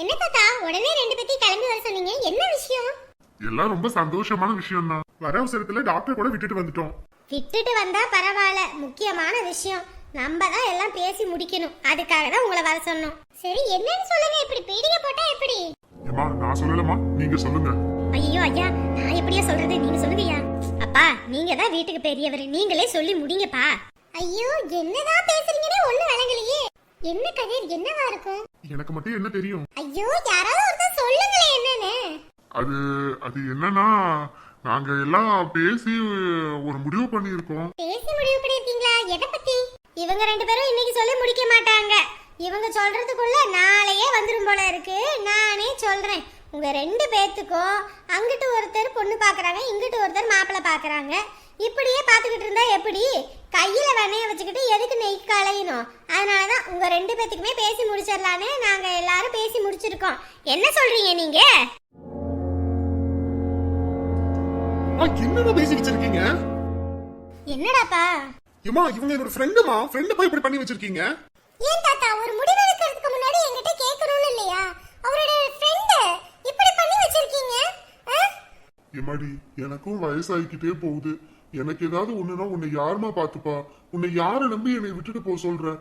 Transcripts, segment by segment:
என்ன தாத்தா? உடனே ரெண்டு பேத்தையும் கிளம்பி வர சொன்னீங்க. என்ன விஷயம்? எல்லாம் ரொம்ப சந்தோஷமான விஷயம் தான் வர அவசரத்துல டாக்டர் கூட விட்டுட்டு வந்துட்டோம். விட்டுட்டு வந்தா பரவாயில்ல. முக்கியமான விஷயம். நம்ம தான் எல்லாம் பேசி முடிக்கணும். அதுக்காக தான் உங்களை வர சொன்னோம். சரி என்னன்னு சொல்லுங்க. இப்படி பீடிகை போட்டா எப்படி? ஏமா நான் சொல்லலமா நீங்க சொல்லுங்க. ஐயோ ஐயா. நான் எப்படியா சொல்றது? நீங்க சொல்லுங்கய்யா அப்பா நீங்க தான் வீட்டுக்கு பெரியவர். நீங்களே சொல்லி முடிங்கப்பா. ஐயோ என்னதான் பேசுறீங்கன்னே ஒண்ணு விளங்கலையே. என்ன கதிர் என்னவா இருக்கும்? எனக்கு மட்டும் என்ன தெரியும்? ஐயோ யாராவது ஒருத்தர் சொல்லுங்களே என்னன்னு. அது அது என்னன்னா நாங்க எல்லாம் பேசி ஒரு முடிவு பண்ணியிருக்கோம். பேசி முடிவு பண்ணிருக்கீங்களா எதை பத்தி? இவங்க ரெண்டு பேரும் இன்னைக்கு சொல்லி முடிக்க மாட்டாங்க. இவங்க சொல்றதுக்குள்ள நாளையே வந்துரும் போல இருக்கு. நானே சொல்றேன். உங்க ரெண்டு பேத்துக்கும் அங்கிட்டு ஒருத்தர் பொண்ணு பாக்குறாங்க இங்கிட்டு ஒருத்தர் மாப்பிள்ளை பாக்குறாங்க. இப்படியே பாத்துக்கிட்டு இருந்தா எப்படி? கையில வெண்ணைய வச்சுக்கிட்டு எதுக்கு நெய் களையணும்? அதனாலதான் உங்க ரெண்டு பேத்துக்குமே பேசி முடிச்சிடலான்னு நாங்க எல்லாரும் பேசி முடிச்சிருக்கோம். என்ன சொல்றீங்க நீங்க? என்னடா பேசி வச்சிருக்கீங்க என்னடாப்பா? ஏமா இவங்க என்னோட ஃப்ரெண்டுமா ஃப்ரெண்ட் போய் இப்படி பண்ணி வச்சிருக்கீங்க? ஏன் தாத்தா ஒரு முடிவு எடுக்கிறதுக்கு முன்னாடி என்கிட்ட கேட்கணும்னு இல்லையா? அவரோட ஃப்ரெண்ட் இப்படி பண்ணி வச்சிருக்கீங்க? எம்மாடி எனக்கும் வயசாகிக்கிட்டே போகுது. எனக்கு ஏதாவது ஒண்ணுனா உன்னை யாருமா பாத்துப்பா உன்னை யாரை நம்பி என்னை விட்டுட்டு போக சொல்ற?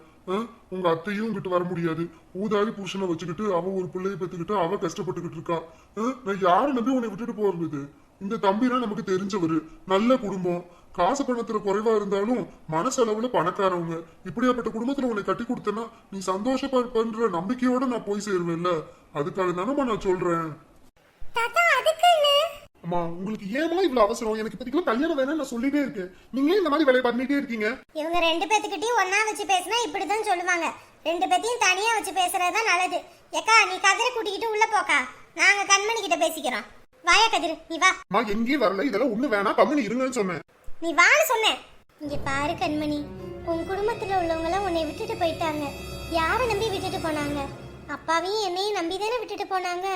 உங்க அத்தையும் இங்கிட்டு வர முடியாது. ஊதாரி புருஷனை வச்சுக்கிட்டு அவ ஒரு பிள்ளைய பெத்துக்கிட்டு அவ கஷ்டப்பட்டுக்கிட்டு இருக்கா. நான் யாரை நம்பி உன்னை விட்டுட்டு போறது இந்த தம்பினா நமக்கு தெரிஞ்சவரு. நல்ல குடும்பம். காசு பணத்துல குறைவா இருந்தாலும் மனசளவுல பணக்காரவங்க. இப்படியாப்பட்ட குடும்பத்துல உன்னை கட்டி கொடுத்தேன்னா நீ சந்தோஷப்படுற நம்பிக்கையோட நான் போய் சேருவேன்ல. அதுக்காக தானம்மா நான் சொல்றேன். அம்மா உங்களுக்கு ஏமா இவ்வளவு அவசரம்? எனக்கு இப்போதைக்கு கல்யாணம் வேணும்னு நான் சொல்லிட்டே இருக்கேன். நீங்க இந்த மாதிரி வேலையை பண்ணிட்டே இருக்கீங்க? இவங்க ரெண்டு பேத்துக்கிட்டையும் ஒண்ணா வச்சு பேசினா இப்படிதான் சொல்லுவாங்க. ரெண்டு பேத்தையும் தனியா வச்சு பேசுறது தான் நல்லது. ஏக்கா நீ கதிரை கூட்டிக்கிட்டு உள்ள போக்கா. நாங்க கண்மணி கிட்ட பேசிக்கிறோம். வாயா கதிரு நீ வா. அம்மா எங்கேயும் வரல. இதெல்லாம் ஒண்ணு வேணாம் கம்மனி இருங்கன்னு சொன்னேன். நீ வான்னு சொன்னேன். இங்க பாரு கண்மணி. உன் குடும்பத்துல உள்ளவங்களாம் உன்னை விட்டுட்டு போயிட்டாங்க. யாரை நம்பி விட்டுட்டு போனாங்க? அப்பாவையும் என்னையும் நம்பி தானே விட்டுட்டு போனாங்க?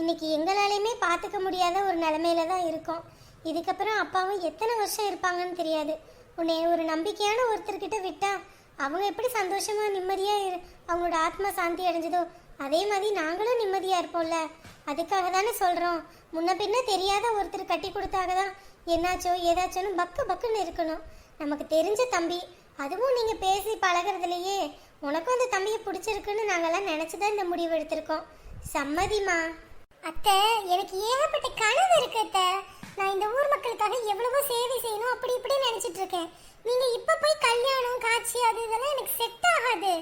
இன்னைக்கு எங்களாலையுமே பார்த்துக்க முடியாத ஒரு நிலமையில தான் இருக்கோம். இதுக்கப்புறம் அப்பாவும் எத்தனை வருஷம் இருப்பாங்கன்னு தெரியாது. உன்னை ஒரு நம்பிக்கையான ஒருத்தர்கிட்ட விட்டா அவங்க எப்படி சந்தோஷமா நிம்மதியா இரு அவங்களோட ஆத்மா சாந்தி அடைஞ்சதோ அதே மாதிரி நாங்களும் நிம்மதியா இருப்போம்ல. அதுக்காக தானே சொல்றோம். முன்ன பின்ன தெரியாத ஒருத்தர் கட்டி கொடுத்தாக தான் என்னாச்சோ ஏதாச்சோன்னு பக்கு பக்குன்னு இருக்கணும். நமக்கு தெரிஞ்ச தம்பி அதுவும் நீங்க பேசி பழகுறதுலயே உனக்கும் அந்த தம்பியை பிடிச்சிருக்குன்னு நாங்கெல்லாம் நினைச்சுதான் இந்த முடிவு எடுத்திருக்கோம். சம்மதிமா அத்தை எனக்கு ஏகப்பட்ட கனவு இருக்கு அத்தை. நான் இந்த ஊர் மக்களுக்காக எவ்வளவோ சேவை செய்யணும் அப்படி இப்படி நினைச்சிட்டு இருக்கேன். நீங்க இப்ப போய் கல்யாணம் காட்சி அது இதெல்லாம் எனக்கு செட் ஆகாது.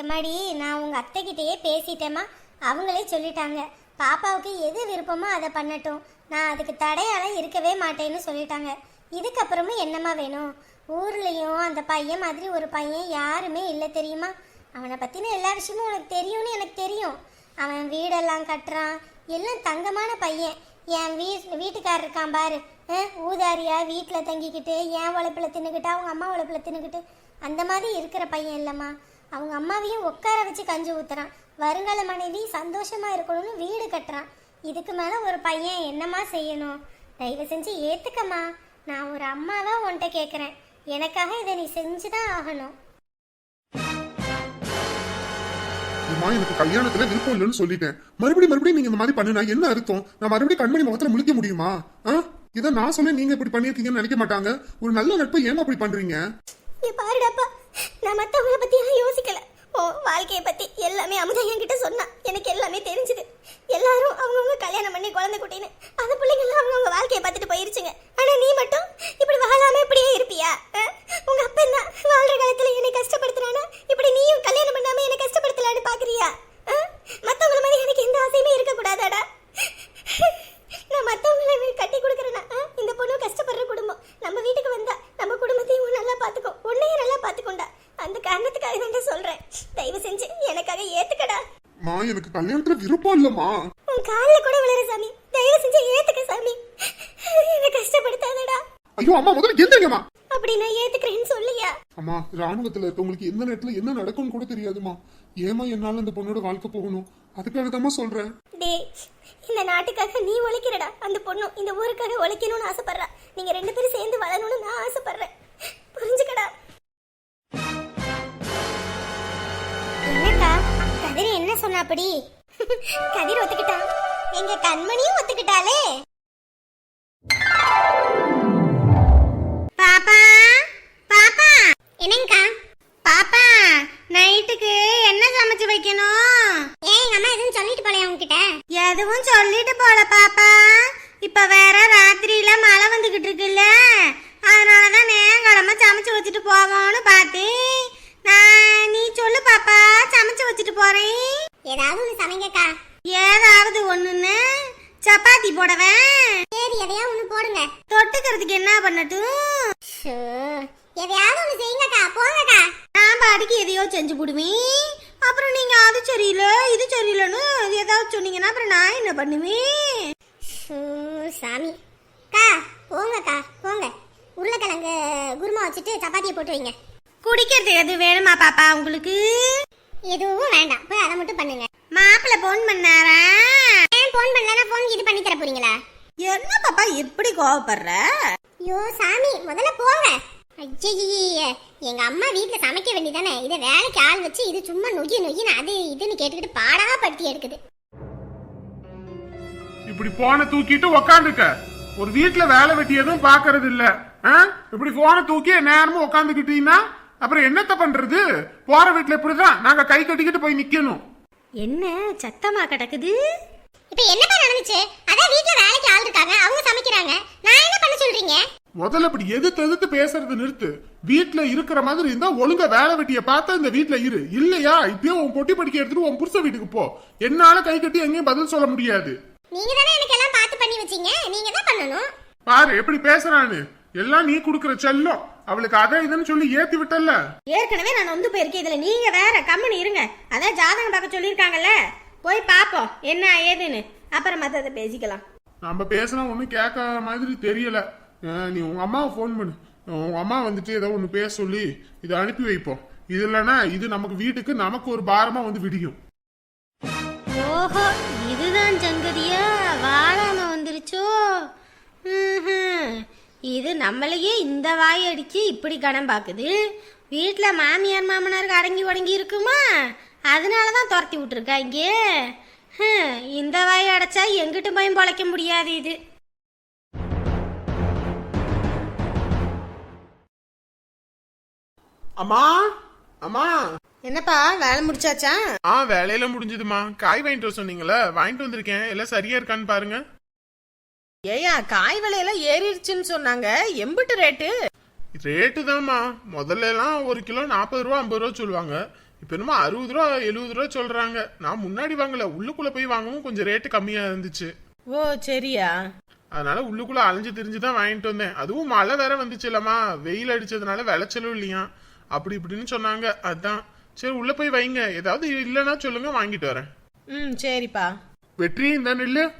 எம்மாடி நான் உங்க அத்தை கிட்டயே பேசிட்டேமா அவங்களே சொல்லிட்டாங்க. பாப்பாவுக்கு எது விருப்பமோ அதை பண்ணட்டும். நான் அதுக்கு தடையால இருக்கவே மாட்டேன்னு சொல்லிட்டாங்க. இதுக்கப்புறமும் என்னம்மா வேணும்? ஊர்லயும் அந்த பையன் மாதிரி ஒரு பையன் யாருமே இல்லை தெரியுமா? அவனை பத்தின எல்லா விஷயமும் உனக்கு தெரியும்னு எனக்கு தெரியும். அவன் வீடெல்லாம் கட்டுறான் எல்லாம் தங்கமான பையன். என் வீ வீட்டுக்காரர் இருக்கான் பாரு. ஊதாரியா வீட்டில் தங்கிக்கிட்டு என் உழைப்பில் தின்னுக்கிட்டு அவங்க அம்மா உழைப்பில் தின்னுக்கிட்டு அந்த மாதிரி இருக்கிற பையன் இல்லைம்மா. அவங்க அம்மாவையும் உட்கார வச்சு கஞ்சி ஊத்துறான். வருங்கால மனைவி சந்தோஷமாக இருக்கணும்னு வீடு கட்டுறான். இதுக்கு மேலே ஒரு பையன் என்னம்மா செய்யணும்? தயவு செஞ்சு ஏற்றுக்கம்மா நான் ஒரு அம்மாவாக உன்கிட்ட கேட்குறேன் எனக்காக இதை நீ செஞ்சு தான் ஆகணும். அம்மா எனக்கு கல்யாணத்துல விருப்பம் இல்லைன்னு சொல்லிட்டேன். மறுபடியும் மறுபடியும் நீங்க இந்த மாதிரி பண்ணுனா என்ன அர்த்தம்? நான் மறுபடியும் கண்மணி முகத்துல முழிக்க முடியுமா? ஆ? இதை நான் சொல்ல நீங்க இப்படி பண்ணிருக்கீங்கன்னு நினைக்க மாட்டாங்க. ஒரு நல்ல நட்பை ஏன் அப்படி பண்றீங்க? நீ பாருடாப்பா நான் மற்றவங்கள பத்தி யோசிக்கல? ஓ வாழ்க்கையை பத்தி எல்லாமே அமுதா என்கிட்ட சொன்னா எனக்கு எல்லாமே தெரிஞ்சுது. எல்லாரும் அவங்கவுங்க கல்யாணம் பண்ணி குழந்தை குட்டின்னு அந்த பிள்ளைங்கெல்லாம் அவங்கவுங்க வாழ்க்கையை பார்த்துட்டு போயிருச்சுங்க. ஆனா நீ மட்டும் இப்படி வாழாம இப்படியே இருப்பியா? உங்க அப்பா தான் வாழ்ற காலத்துல என்னை கஷ்டப்படுத்துறானா இப்படி நீயும் கல்யாணம் பண்ணாம என்னை கஷ்டப்படுத்தலான்னு பாக்குறியா அஹ்? மத்தவங்கள மாதிரி எனக்கு எந்த ஆசையுமே இருக்கக்கூடாதாடா நான் மத்தவங்களை கட்டி கொடுக்குறேன்னா அஹ்? இந்த பொண்ணு கஷ்டப்படுற குடும்பம் நம்ம வீட்டுக்கு வந்தா நம்ம குடும்பத்தையும் நல்லா பார்த்துக்கோ உன்னையும் நல்லா பார்த்துக்கோண்டா அந்த காரணத்துக்காக தான் சொல்றேன் தயவு செஞ்சு எனக்காக ஏத்துக்கடா மா எனக்கு கல்யாணத்துல விருப்பம் இல்லம்மா. உன் காலில் கூட விழுற சாமி. தயவு செஞ்சு ஏத்துக்க சாமி. என்னை கஷ்டப்படுத்தாதடா. ஐயோ அம்மா முதல்ல எந்திரிங்கம்மா. அப்படி நான் ஏத்துக்கிறேன்னு சொல்லியா? அம்மா ராணுவத்துல இருக்கவங்களுக்கு எந்த நேரத்துல என்ன நடக்கும்னு கூட தெரியாதுமா ஏமா என்னால இந்த பொண்ணோட வாழ்க்கை போகணும்? அதுக்காக தாம்மா சொல்றேன். டேய் இந்த நாட்டுக்காக நீ உழைக்கிறடா. அந்த பொண்ணு இந்த ஊருக்காக உழைக்கணும்னு ஆசைப்படுறா. நீங்க ரெண்டு பேரும் சேர்ந்து வாழணும்னு நான் ஆசைப்படுறேன். புரிஞ்சுக்கடா. என்ன சொன்னாப்படி கதிர் ஒத்துக்கிட்டான். எங்க கண்மணியும் ஒத்துக்கிட்டாளே. பாப்பா பாப்பா. என்னங்கக்கா? பாப்பா நைட்டுக்கு என்ன சமைச்சு வைக்கணும்? ஏன் எங்க அம்மா எதுவும் சொல்லிட்டு போலையா உங்ககிட்ட எதுவும் சொல்லிட்டு போல பாப்பா. இப்ப வேற ராத்திரியில மழை வந்துகிட்டு இருக்குல்ல. அதனாலதான் நேரங்கிழமை சமைச்சு வச்சுட்டு போவோம்னு பார்த்தேன் நான் நீ சொல்லு பாப்பா சமைச்சு வச்சுட்டு போறேன் ஏதாவது ஒண்ணு சமைங்கக்கா ஏதாவது ஒண்ணுன்னு சப்பாத்தி போடவேன் சரி எதையா ஒண்ணு போடுங்க தொட்டுக்கிறதுக்கு என்ன பண்ணட்டும் எதையாவது ஒண்ணு செய்யுங்கக்கா போங்கக்கா பாட்டுக்கு எதையோ செஞ்சு போடுவேன் அப்புறம் நீங்க அது சரியில்லை இது சரியில்லைன்னு ஏதாவது சொன்னீங்கன்னா அப்புறம் நான் என்ன பண்ணுவேன்? சாமி. அக்கா போங்கக்கா போங்க. உருளைக்கிழங்கு குருமா வச்சுட்டு சப்பாத்தியை போட்டு வைங்க. குடிக்கிறது எது வேணுமா பாப்பா உங்களுக்கு? எதுவும் வேண்டாம். போய் அதை மட்டும் பண்ணுங்க. மாப்பிள்ள போன் பண்ணாரா? ஏன் போன் பண்ணலனா போன் இது பண்ணி தர போறீங்களா? என்ன பாப்பா எப்படி கோவப்படுற? ஐயோ சாமி முதல்ல போங்க. ஐயே எங்க அம்மா வீட்ல சமைக்க வேண்டியதானே? இதை வேலைக்கு ஆள் வச்சு இது சும்மா நொய்யு நொய்யின்னு அது இதுன்னு கேட்டுக்கிட்டு பாடா படுத்தி எடுக்குது. இப்படி போனை தூக்கிட்டு உக்காந்துக்க. ஒரு வீட்ல வேலை வெட்டி எதுவும் பாக்குறது இல்ல. ஆ? இப்படி போனை தூக்கி நேரமும் உக்காந்துக்கிட்டீங்கன்னா அப்புறம் என்னத்த பண்றது? போற வீட்ல இப்படிதான். நாங்க கை கட்டிக்கிட்டு போய் நிக்கணும். என்ன சத்தமா கிடக்குது? இப்ப என்னப்பா நடந்துச்சு? அதான் வீட்ல வேலைக்கு ஆள் இருக்காங்க அவங்க சமைக்கிறாங்க. நான் என்ன பண்ண சொல்றீங்க? முதல்ல இப்படி எதிர்த்து எதிர்த்து பேசுறது நிறுத்து. வீட்ல இருக்கிற மாதிரி இருந்தா ஒழுங்கா வேலை வெட்டிய பார்த்தா இந்த வீட்ல இரு. இல்லையா? இப்பயே உன் பொட்டி படிக்க எடுத்துட்டு உன் புருஷ வீட்டுக்கு போ. என்னால கை கட்டி எங்கேயும் பதில் சொல்ல முடியாது. நீங்க தானே எனக்கு எல்லாம் பார்த்து பண்ணி வச்சீங்க? நீங்க தான் பண்ணணும்? பாரு எப்படி பேசுறான்னு. எல்லாம் நீ குடுக்கற செல்லம். அவளுக்கு அதை இதுன்னு சொல்லி ஏத்தி விட்டல்ல. ஏற்கனவே நான் வந்து போயிருக்கேன். இதுல நீங்க வேற கம்முன்னு இருங்க. அதான் ஜாதகம் பார்க்க சொல்லியிருக்காங்கல்ல? போய் பாப்போம் என்ன ஏதுன்னு. அப்புறம் மத்ததை பேசிக்கலாம். நம்ம பேசினா ஒன்றும் கேட்க மாதிரி தெரியல. நீ உங்கள் அம்மாவை ஃபோன் பண்ணு. உங்கள் அம்மா வந்துட்டு ஏதோ ஒன்று பேச சொல்லி இதை அனுப்பி வைப்போம் இது இல்லைன்னா இது நமக்கு வீட்டுக்கு நமக்கு ஒரு பாரமா வந்து விடியும். ஓஹோ இதுதான் சங்கதியா? வாழாம வந்துருச்சோ? இது நம்மளையே இந்த வாய் அடிச்சு இப்படி கடன் பார்க்குது வீட்டில் மாமியார் மாமனாருக்கு அடங்கி உடங்கி இருக்குமா? அதனால தான் துரத்தி விட்டுருக்காங்க இங்கே. இந்த வாய் அடைச்சா எங்கிட்டு பயம் பொழைக்க முடியாது இது. அம்மா அம்மா. என்னப்பா வேலை முடிச்சாச்சா? ஆ வேலையில முடிஞ்சதுமா காய் வாங்கிட்டு வர சொன்னீங்களே வாங்கிட்டு வந்திருக்கேன். எல்லாம் சரியா இருக்கான்னு பாருங்க. ஏயா காய் விலையெல்லாம் ஏறிடுச்சுன்னு சொன்னாங்க. எம்பிட்டு ரேட்டு? ரேட்டு தான்மா. முதல்ல எல்லாம் ஒரு கிலோ நாற்பது ரூபா ஐம்பது ரூபா சொல்லுவாங்க. இப்போ என்னமோ அறுபது ரூபா எழுபது ரூபா சொல்றாங்க. நான் முன்னாடி வாங்கல. உள்ளுக்குள்ள போய் வாங்கவும் கொஞ்சம் ரேட்டு கம்மியா இருந்துச்சு. ஓ சரியா. அதனால உள்ளுக்குள்ள அலைஞ்சு திரிஞ்சு தான் வாங்கிட்டு வந்தேன். அதுவும் மழை வேற வந்துச்சு இல்லம்மா வெயில் அடிச்சதுனால விளைச்சலும் இல்லையா அப்படி இப்படின்னு சொன்னாங்க. அதான். சரி உள்ள போய் வைங்க. ஏதாவது இல்லைன்னா சொல்லுங்க வாங்கிட்டு வரேன். ம் சரிப்பா. வெற்றி இந்த நெல்லு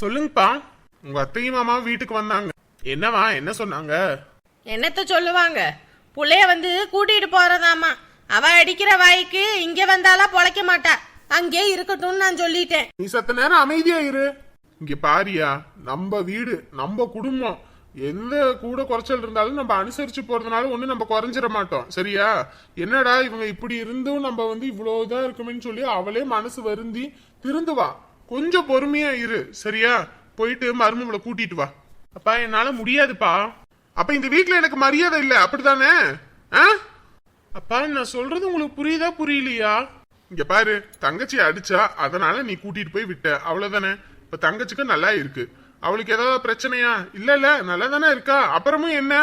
சொல்லுங்கப்பா. உங்க அத்தையும் மாமாவும் வீட்டுக்கு வந்தாங்க. என்னவா என்ன சொன்னாங்க? என்னத்த சொல்லுவாங்க? புள்ளைய வந்து கூட்டிட்டு போறதாமா அவ அடிக்கிற வாய்க்கு இங்க வந்தாலா பொழைக்க மாட்டா. அங்கே இருக்கட்டும்னு நான் சொல்லிட்டேன். நீ சத்த நேரம் அமைதியா இரு. இங்க பாரியா. நம்ம வீடு நம்ம குடும்பம். எந்த கூட குறைச்சல் இருந்தாலும் நம்ம அனுசரிச்சு போறதுனால ஒன்றும் நம்ம குறைஞ்சிட மாட்டோம். சரியா? என்னடா இவங்க இப்படி இருந்தும் நம்ம வந்து இவ்வளவு இதா இருக்குமேன்னு சொல்லி அவளே மனசு வருந்தி திருந்துவா கொஞ்சம் பொறுமையா இரு. சரியா? போயிட்டு மருமகளை கூட்டிட்டு வா. அப்பா என்னால முடியாதுப்பா. அப்ப இந்த வீட்டுல எனக்கு மரியாதை இல்ல. அப்படிதானே ஆ? அப்பா நான் சொல்றது உங்களுக்கு புரியுதா புரியலையா? இங்க பாரு தங்கச்சி அடிச்சா அதனால நீ கூட்டிட்டு போய் விட்ட. அவ்வளவுதானே? இப்ப தங்கச்சிக்கு நல்லா இருக்கு. அவளுக்கு ஏதாவது பிரச்சனையா? இல்ல இல்ல நல்லா தானே இருக்கா? அப்புறமும் என்ன?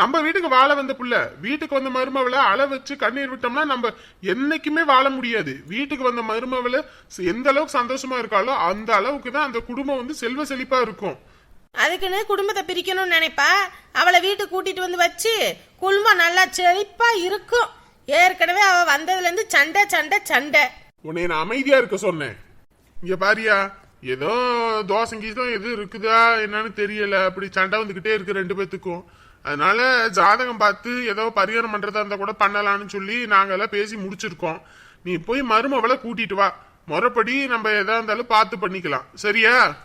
நம்ம வீட்டுக்கு வாழ வந்த புள்ள வீட்டுக்கு வந்த மருமவளை அள வச்சு கண்ணீர் விட்டோம்னா நம்ம என்னைக்குமே வாழ முடியாது. வீட்டுக்கு வந்த மருமவளை எந்த அளவுக்கு சந்தோஷமா இருக்காளோ அந்த அளவுக்கு தான் அந்த குடும்பம் வந்து செல்வ செழிப்பா இருக்கும். அதுக்குன்னு குடும்பத்தை பிரிக்கணும்னு நினைப்பா? அவளை வீட்டுக்கு கூட்டிட்டு வந்து வச்சு குடும்பம் நல்லா செழிப்பா இருக்கும். ஏற்கனவே அவ வந்ததுல இருந்து சண்டை சண்டை சண்டை. உன்னை நான் அமைதியா இருக்க சொன்னேன். இங்க பாரியா ஏதோ தோசை எது இருக்குதா என்னன்னு தெரியல. அப்படி சண்டை வந்துகிட்டே இருக்கு ரெண்டு பேத்துக்கும். அதனால ஜாதகம் பார்த்து ஏதோ பரிகாரம் பண்றதா இருந்தா கூட பண்ணலாம்னு சொல்லி நாங்கெல்லாம் பேசி முடிச்சிருக்கோம். நீ போய் மருமவளை கூட்டிட்டு வா. முறைப்படி நம்ம எதா இருந்தாலும் பார்த்து பண்ணிக்கலாம். சரியா?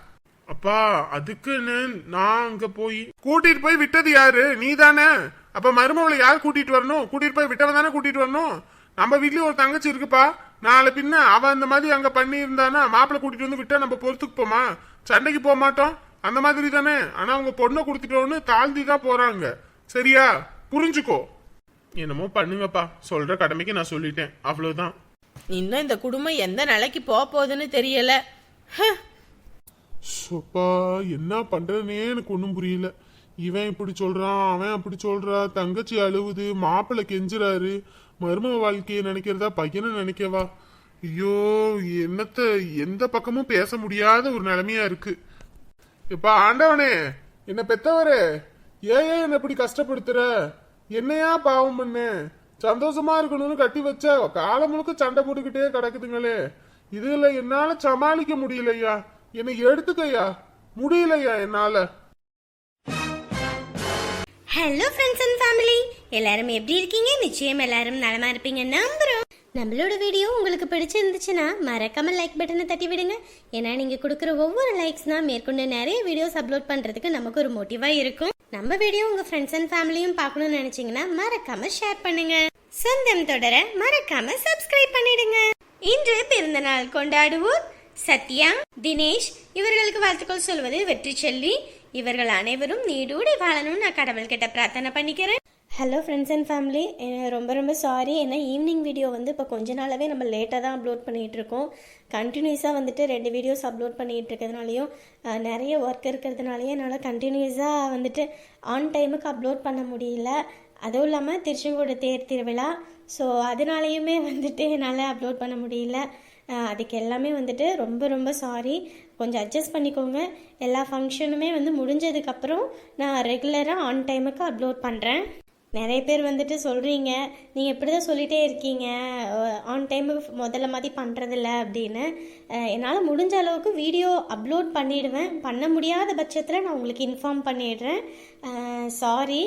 அப்பா அதுக்குன்னு நான் அங்க போய் கூட்டிட்டு போய் விட்டது யாரு? நீ தானே அப்ப மருமவளை யார் கூட்டிட்டு வரணும்? கூட்டிட்டு போய் விட்டவன் தானே கூட்டிட்டு வரணும்? நம்ம வீட்லயும் ஒரு தங்கச்சி இருக்குப்பா. நாளை பின்ன அவன் அந்த மாதிரி அங்க பண்ணி இருந்தானா மாப்பிள்ளை கூட்டிட்டு வந்து விட்டா நம்ம பொறுத்துக்கு போமா? சண்டைக்கு போக மாட்டோம். அந்த மாதிரி தானே? ஆனா அவங்க பொண்ணை கொடுத்துட்டோன்னு தாழ்த்தி தான் போறாங்க. சரியா? புரிஞ்சுக்கோ. என்னமோ பண்ணுங்கப்பா. சொல்ற கடமைக்கு நான் சொல்லிட்டேன். அவ்வளவுதான். இன்னும் இந்த குடும்பம் எந்த நிலைக்கு போக போகுதுன்னு தெரியல. சோப்பா என்ன பண்றதுனே எனக்கு ஒன்றும் புரியல. இவன் இப்படி சொல்றான் அவன் அப்படி சொல்றா தங்கச்சி அழுவுது மாப்பிள்ளை கெஞ்சுறாரு. மருமக வாழ்க்கையை நினைக்கிறதா பையனை நினைக்கவா? ஐயோ என்னத்த எந்த பக்கமும் பேச முடியாத ஒரு நிலைமையா இருக்கு. இப்ப ஆண்டவனே என்ன பெத்தவரே ஏன் என்ன இப்படி கஷ்டப்படுத்துற? என்னையா பாவம் பண்ணு? சந்தோஷமா இருக்கணும்னு கட்டி வச்ச காலம் முழுக்க சண்டை போட்டுக்கிட்டே கிடக்குதுங்களே. இதுல என்னால சமாளிக்க முடியலையா? என்னை எடுத்துக்கய்யா முடியலையா என்னால? ஹலோ ஃப்ரெண்ட்ஸ் அண்ட் ஃபேமிலி எல்லாரும் எப்படி இருக்கீங்க? நிச்சயம் எல்லாரும் நலமா இருப்பீங்க நம்புறோம். நம்மளோட வீடியோ உங்களுக்கு பிடிச்சிருந்துச்சுன்னா மறக்காம லைக் பட்டனை தட்டி விடுங்க. ஏன்னா நீங்க கொடுக்குற ஒவ்வொரு லைக்ஸ் தான் மேற்கொண்டு நிறைய வீடியோஸ் அப்லோட் பண்றதுக்கு நமக்கு ஒரு மோட்டிவா இருக்கும். நம்ம வீடியோ உங்க ஃப்ரெண்ட்ஸ் அண்ட் ஃபேமிலியும் பார்க்கணும்னு நினைச்சீங்கன்னா மறக்காம ஷேர் பண்ணுங்க. சொந்தம் தொடர மறக்காம சப்ஸ்கிரைப் பண்ணிடுங்க. இன்று பிறந்த நாள் கொண்டாடுவோர் சத்யா தினேஷ். இவர்களுக்கு வாழ்த்துக்கள் சொல்வது வெற்றி செல்வி இவர்கள் அனைவரும் நீடூடி வாழணும்னு நான் கடவுள்கிட்ட பிரார்த்தனை பண்ணிக்கிறேன். ஹலோ ஃப்ரெண்ட்ஸ் அண்ட் ஃபேமிலி ரொம்ப ரொம்ப சாரி ஏன்னா ஈவினிங் வீடியோ வந்து இப்போ கொஞ்ச நாளாகவே நம்ம லேட்டாக தான் அப்லோட் பண்ணிகிட்டு இருக்கோம். கண்டினியூஸாக வந்துட்டு ரெண்டு வீடியோஸ் அப்லோட் பண்ணிகிட்டு இருக்கிறதுனாலையும் நிறைய ஒர்க் இருக்கிறதுனாலையும் என்னால் கண்டினியூஸாக வந்துட்டு ஆன் டைமுக்கு அப்லோட் பண்ண முடியல. அதுவும் இல்லாமல் திருச்செங்கோடு தேர் திருவிழா. ஸோ அதனாலையுமே வந்துட்டு என்னால் அப்லோட் பண்ண முடியல. அதுக்கு எல்லாமே வந்துட்டு ரொம்ப ரொம்ப சாரி கொஞ்சம் அட்ஜஸ்ட் பண்ணிக்கோங்க. எல்லா ஃபங்க்ஷனுமே வந்து முடிஞ்சதுக்கப்புறம் நான் ரெகுலராக ஆன் டைமுக்கு அப்லோட் பண்ணுறேன் நிறைய பேர் வந்துட்டு சொல்கிறீங்க நீங்கள் இப்படி தான் சொல்லிகிட்டே இருக்கீங்க ஆன் டைம் முதல்ல மாதிரி பண்ணுறதில்ல அப்படின்னு. என்னால் முடிஞ்ச அளவுக்கு வீடியோ அப்லோட் பண்ணிடுவேன். பண்ண முடியாத பட்சத்தில் நான் உங்களுக்கு இன்ஃபார்ம் பண்ணிடுறேன். சாரி